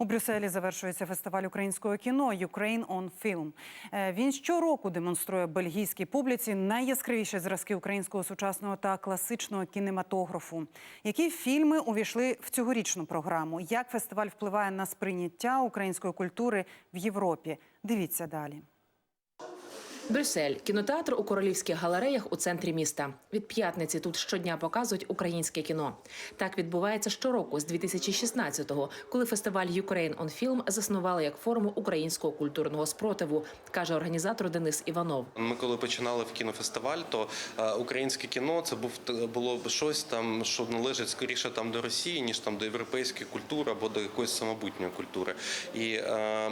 У Брюсселі завершується фестиваль українського кіно «Ukraine on Film». Е, Він щороку демонструє бельгійській публіці найяскравіші зразки українського сучасного та класичного кінематографу. Які фільми увійшли в цьогорічну програму? Як фестиваль впливає на сприйняття української культури в Європі? Дивіться далі. Брюссель кінотеатр у королівських галереях у центрі міста. Від п'ятниці тут щодня показують українське кіно. Так відбувається щороку з 2016-го, коли фестиваль Ukraine on Film заснували як форму українського культурного спротиву, каже організатор Денис Іванов. Ми коли починали в кінофестиваль, то е, українське кіно це був було б щось там, що належить скоріше там до Росії, ніж там до європейської культури або до якоїсь самобутньої культури. І е, е,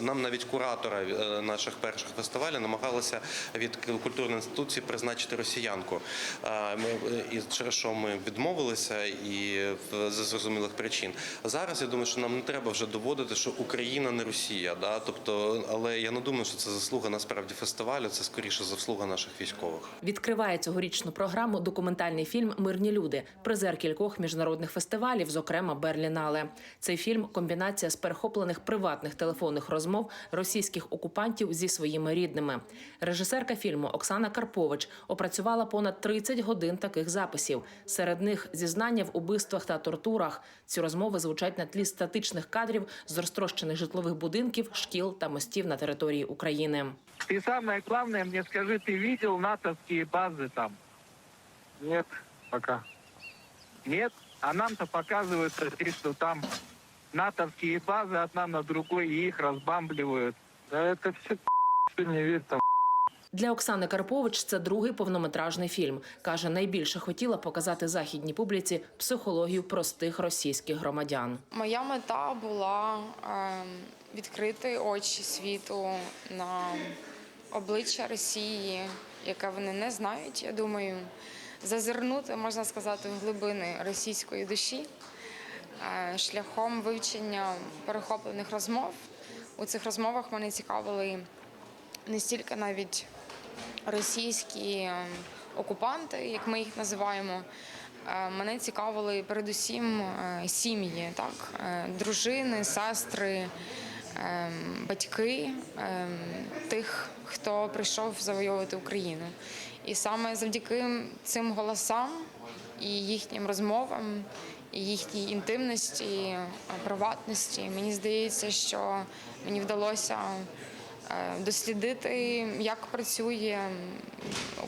нам навіть куратора е, наших перших фестивалів намагалися від культурної інституції призначити росіянку. Ми і через що ми відмовилися і з зрозумілих причин. Зараз я думаю, що нам не треба вже доводити, що Україна не Росія. Да? Тобто, але я не думаю, що це заслуга насправді фестивалю. Це скоріше заслуга наших військових. Відкриває цьогорічну програму документальний фільм Мирні люди, призер кількох міжнародних фестивалів, зокрема Берлінале. Цей фільм комбінація з перехоплених приватних телефонних розмов російських окупантів зі своїми рідними Режисерка фільму Оксана Карпович опрацювала понад 30 годин таких записів. Серед них зізнання в убивствах та тортурах. Ці розмови звучать на тлі статичних кадрів з розтрощених житлових будинків, шкіл та мостів на території України. Ты самое главное мне скажи, ты видел натовские базы там? Нет, пока. Нет? А нам-то показывают, что там натовские базы одна на другой, и их разбамбливают. Да это все что не верь там. Для Оксани Карпович це другий повнометражний фільм. Каже, найбільше хотіла показати західній публіці психологію простих російських громадян. Моя мета була ем, відкрити очі світу на обличчя Росії, яке вони не знають, я думаю, зазирнути, можна сказати, в глибини російської душі е, шляхом вивчення перехоплених розмов. У цих розмовах мене цікавили не стільки навіть російські ем, окупанти, як ми їх називаємо. Е, Мене цікавили передусім е, сім'ї, так, е, дружини, сестри, ем, батьки ем, тих, хто прийшов завойовувати Україну. І саме завдяки цим голосам і їхнім розмовам, і їхній інтимності, приватності, мені здається, що мені вдалося дослідити, як працює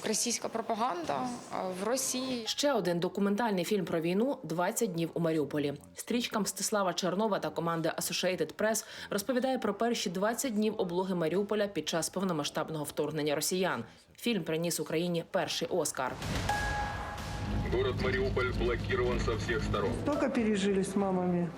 російська пропаганда е, в Росії. Ще один документальний фільм про війну «20 днів у Маріуполі. Стрічка Мстислава Чернова та команди Associated Press розповідає про перші 20 днів облоги Маріуполя під час повномасштабного вторгнення росіян. Фільм приніс Україні перший Оскар. Город Мариуполь блокирован со всех сторон. Только пережили с мамами.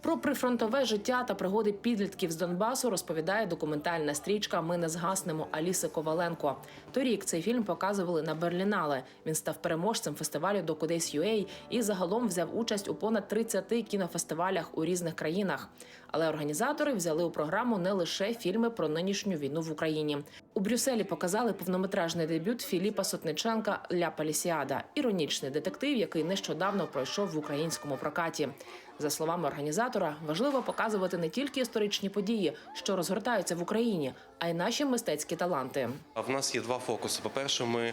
Про прифронтове життя та пригоди підлітків з Донбасу розповідає документальна стрічка Ми не згаснемо Аліси Коваленко. Торік цей фільм показували на Берлінале. Він став переможцем фестивалю до Кудись UA і загалом взяв участь у понад 30 кінофестивалях у різних країнах. Але організатори взяли у програму не лише фільми про нинішню війну в Україні. У Брюсселі показали повнометражний дебют Філіпа Сотниченка Ля Палісіада, іронічний детектив, який нещодавно пройшов в українському прокаті. За словами організатора, важливо показувати не тільки історичні події, що розгортаються в Україні, а й наші мистецькі таланти. В нас є два фокуси. По-перше, ми е,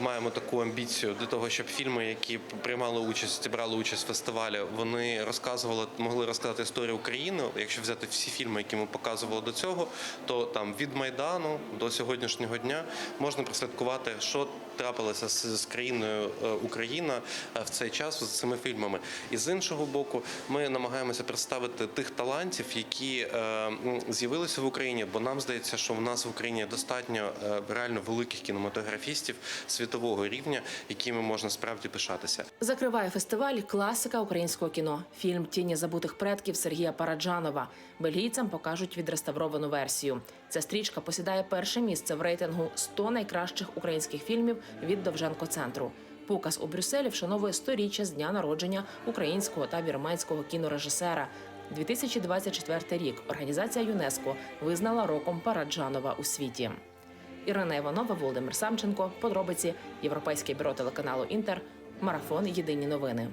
маємо таку амбіцію для того, щоб фільми, які приймали участь, брали участь в фестивалі, вони розказували, могли розказати історію України. Якщо взяти всі фільми, які ми показували до цього, то там від майдану до сьогоднішнього дня можна прослідкувати, що трапилося з, країною е, Україна е, в цей час з цими фільмами. І з іншого боку, ми намагаємося представити тих талантів, які е, з'явилися в Україні, бо нам здається, що в нас в Україні достатньо реально великих кінематографістів світового рівня, якими можна справді пишатися. Закриває фестиваль класика українського кіно. Фільм Тіні забутих предків Сергія Параджанова. Бельгійцям покажуть відреставровану версію. Ця стрічка посідає перше місце в рейтингу 100 найкращих українських фільмів від Довженко центру. Показ у Брюсселі вшановує сторіччя з дня народження українського та вірменського кінорежисера. 2024 рік організація ЮНЕСКО визнала роком Параджанова у світі. Ірина Іванова, Володимир Самченко. Подробиці Європейське бюро телеканалу Інтер. Марафон Єдині новини.